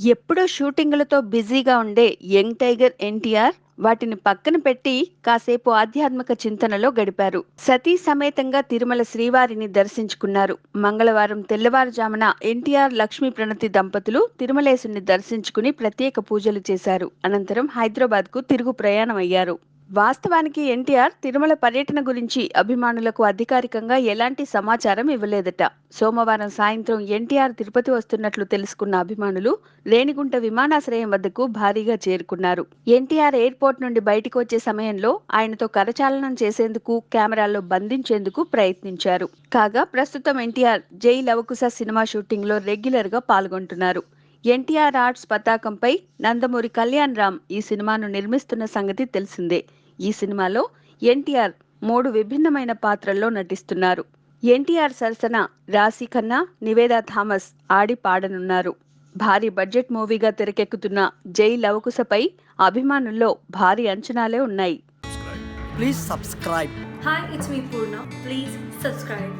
ఎప్పుడూ షూటింగులతో బిజీగా ఉండే యంగ్ టైగర్ ఎన్టీఆర్ వాటిని పక్కన పెట్టి కాసేపు ఆధ్యాత్మిక చింతనలో గడిపారు. సతీ సమేతంగా తిరుమల శ్రీవారిని దర్శించుకున్నారు. మంగళవారం తెల్లవారుజామున ఎన్టీఆర్ లక్ష్మీ ప్రణతి దంపతులు తిరుమలేశుని దర్శించుకుని ప్రత్యేక పూజలు చేశారు. అనంతరం హైదరాబాద్కు తిరుగు ప్రయాణం అయ్యారు వాస్తవానికి ఎన్టీఆర్ తిరుమల పర్యటన గురించి అభిమానులకు అధికారికంగా ఎలాంటి సమాచారం ఇవ్వలేదట. సోమవారం సాయంత్రం ఎన్టీఆర్ తిరుపతి వస్తున్నట్లు తెలుసుకున్న అభిమానులు రేణిగుంట విమానాశ్రయం వద్దకు భారీగా చేరుకున్నారు. ఎన్టీఆర్ ఎయిర్పోర్ట్ నుండి బయటకు వచ్చే సమయంలో ఆయనతో కరచాలనం చేసేందుకు కెమెరాల్లో బంధించేందుకు ప్రయత్నించారు. కాగా ప్రస్తుతం ఎన్టీఆర్ జై లవకుశ సినిమా షూటింగ్లో రెగ్యులర్గా పాల్గొంటున్నారు. ఎన్టీఆర్ ఆర్ట్స్ పతాకంపై నందమూరి కళ్యాణ్ రామ్ ఈ సినిమాను నిర్మిస్తున్న సంగతి తెలిసిందే ఈ సినిమాలో ఎన్టీఆర్ మూడు విభిన్నమైన పాత్రల్లో నటిస్తున్నారు ఎన్టీఆర్ సరసన రాశి ఖన్నా నివేదా థామస్ ఆడి పాడనున్నారు భారీ బడ్జెట్ మూవీగా తెరకెక్కుతున్న జై లవకుశపై అభిమానుల్లో భారీ అంచనాలే ఉన్నాయి Please subscribe. Hi, it's me Purna. Please subscribe.